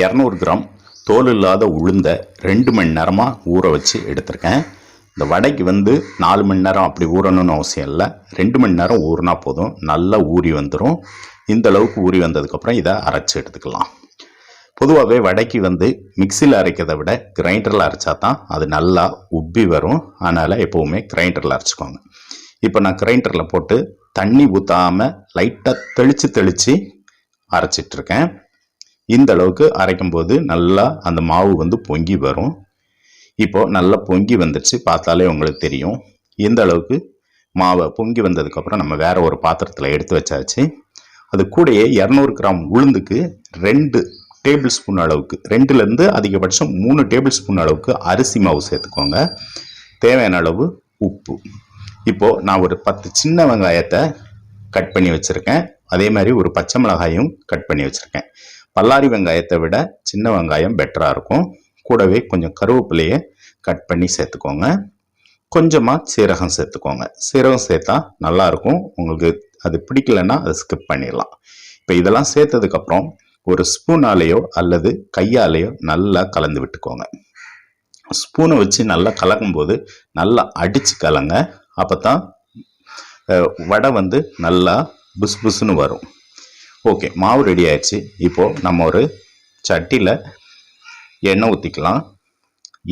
இரநூறு கிராம் தோல் இல்லாத உளுந்த ரெண்டு மணி நேரமாக ஊற வச்சு எடுத்திருக்கேன். இந்த வடைக்கு வந்து நாலு மணி நேரம் அப்படி ஊறணும்னு அவசியம் இல்லை. ரெண்டு மணி நேரம் ஊறினா போதும். நல்லா ஊறி வந்துடும் இந்த அளவுக்கு ஊறி வந்ததுக்கப்புறம் இதை அரைச்சி எடுத்துக்கலாம். பொதுவாகவே வடைக்கு வந்து மிக்சியில் அரைக்கிறத விட கிரைண்டரில் அரைச்சா தான் அது நல்லா உப்பி வரும். அதனால் எப்போவுமே கிரைண்டரில் அரைச்சிக்கோங்க. இப்போ நான் கிரைண்டரில் போட்டு தண்ணி ஊற்றாமல் லைட்டாக தெளித்து தெளித்து அரைச்சிட்ருக்கேன் இந்த அளவுக்கு அரைக்கும் போது நல்லா அந்த மாவு வந்து பொங்கி வரும். இப்போது நல்லா பொங்கி வந்துடுச்சு பார்த்தாலே உங்களுக்கு தெரியும். இந்த அளவுக்கு மாவை பொங்கி வந்ததுக்கப்புறம் நம்ம வேற ஒரு பாத்திரத்தில் எடுத்து வச்சாச்சு. அது கூடயே இரநூறு கிராம் உளுந்துக்கு ரெண்டு டேபிள் ஸ்பூன் அளவுக்கு ரெண்டுலேருந்து அதிகபட்சம் மூணு டேபிள் ஸ்பூன் அளவுக்கு அரிசி மாவு சேர்த்துக்கோங்க. தேவையான அளவு உப்பு. இப்போது நான் ஒரு பத்து சின்ன வெங்காயத்தை கட் பண்ணி வச்சுருக்கேன். அதே மாதிரி ஒரு பச்சை மிளகாயும் கட் பண்ணி வச்சுருக்கேன். பல்லாரி வெங்காயத்தை விட சின்ன வெங்காயம் பெட்டராக இருக்கும். கூடவே கொஞ்சம் கருவேப்பிலையை கட் பண்ணி சேர்த்துக்கோங்க. கொஞ்சமாக சீரகம் சேர்த்துக்கோங்க. சீரகம் சேர்த்தா நல்லாயிருக்கும் உங்களுக்கு அது பிடிக்கலன்னா அதை ஸ்கிப் பண்ணிடலாம். இப்போ இதெல்லாம் சேர்த்ததுக்கப்புறம் ஒரு ஸ்பூனாலேயோ அல்லது கையாலேயோ நல்லா கலந்து விட்டுக்கோங்க. ஸ்பூனை வச்சு நல்லா கலக்கும்போது நல்லா அடித்து கலங்க. அப்போ தான் வடை வந்து நல்லா புஸ் புஸ்னு வரும். ஓகே மாவு ரெடி ஆயிடுச்சு. இப்போது நம்ம ஒரு சட்டியில் எண்ணெய் ஊற்றிக்கலாம்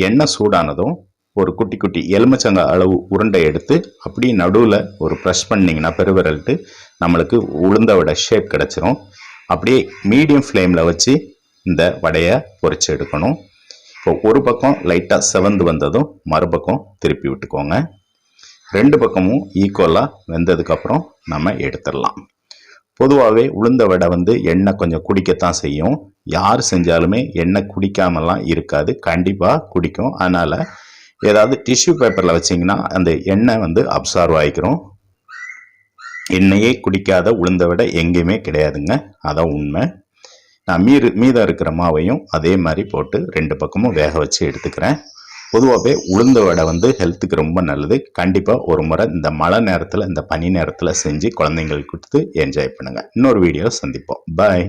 எண்ணெய் சூடானதும் ஒரு குட்டி குட்டி எலுமிச்சங்க அளவு உருண்டை எடுத்து அப்படியே நடுவில் ஒரு ப்ரெஷ் பண்ணிங்கன்னா பெருவிரல்ட்டு நம்மளுக்கு உளுந்த ஷேப் கிடச்சிரும். அப்படியே மீடியம் ஃப்ளேமில் வச்சு இந்த வடையை பொறிச்சு எடுக்கணும். இப்போ ஒரு பக்கம் லைட்டாக செவந்து வந்ததும் மறுபக்கம் திருப்பி விட்டுக்கோங்க. ரெண்டு பக்கமும் ஈக்குவலாக வெந்ததுக்கப்புறம் நம்ம எடுத்துடலாம். பொதுவாகவே உளுந்த வடை வந்து எண்ணெய் கொஞ்சம் குடிக்கத்தான் செய்யும். யார் செஞ்சாலுமே எண்ணெய் குடிக்காமலாம் இருக்காது. கண்டிப்பாக குடிக்கும். அதனால் ஏதாவது டிஷ்யூ பேப்பரில் வச்சிங்கன்னா அந்த எண்ணெய் வந்து அப்சார்வ் ஆகிக்கிறோம் எண்ணெயே குடிக்காத உளுந்த விட எங்கேயுமே கிடையாதுங்க. அதான் உண்மை. நான் மீறு மீதம் இருக்கிற மாவையும் அதே மாதிரி போட்டு ரெண்டு பக்கமும் வேக வச்சு எடுத்துக்கிறேன். பொதுவாகவே உளுந்த வடை வந்து ஹெல்த்துக்கு ரொம்ப நல்லது. கண்டிப்பாக ஒரு முறை இந்த மழை நேரத்தில் இந்த பனி நேரத்தில் செஞ்சு குழந்தைங்களுக்கு கொடுத்து என்ஜாய் பண்ணுங்கள் இன்னொரு வீடியோ சந்திப்போம். பாய்